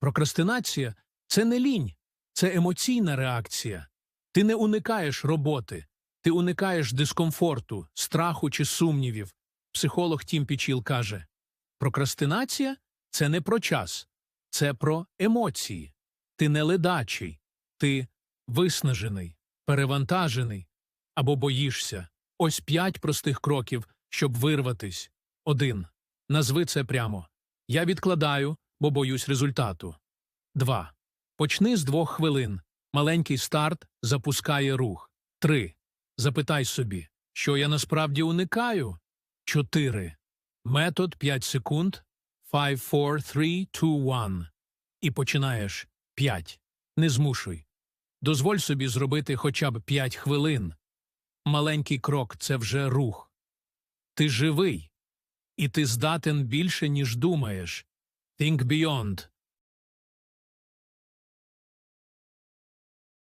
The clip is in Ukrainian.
Прокрастинація це не лінь, це емоційна реакція. Ти не уникаєш роботи, ти уникаєш дискомфорту, страху чи сумнівів. Психолог Тім Пічіл каже: прокрастинація це не про час, це про емоції. Ти не ледачий, ти виснажений, перевантажений або боїшся. Ось п'ять простих кроків, щоб вирватись. Один. Назви це прямо. Я відкладаю, бо боюсь результату. 2. Почни з двох хвилин. Маленький старт запускає рух. 3. Запитай собі, що я насправді уникаю. 4. Метод 5 секунд. 5, 4, 3, 2, 1. І починаєш. 5. Не змушуй. Дозволь собі зробити хоча б 5 хвилин. Маленький крок це вже рух. Ти живий. І ти здатен більше, ніж думаєш. Think beyond.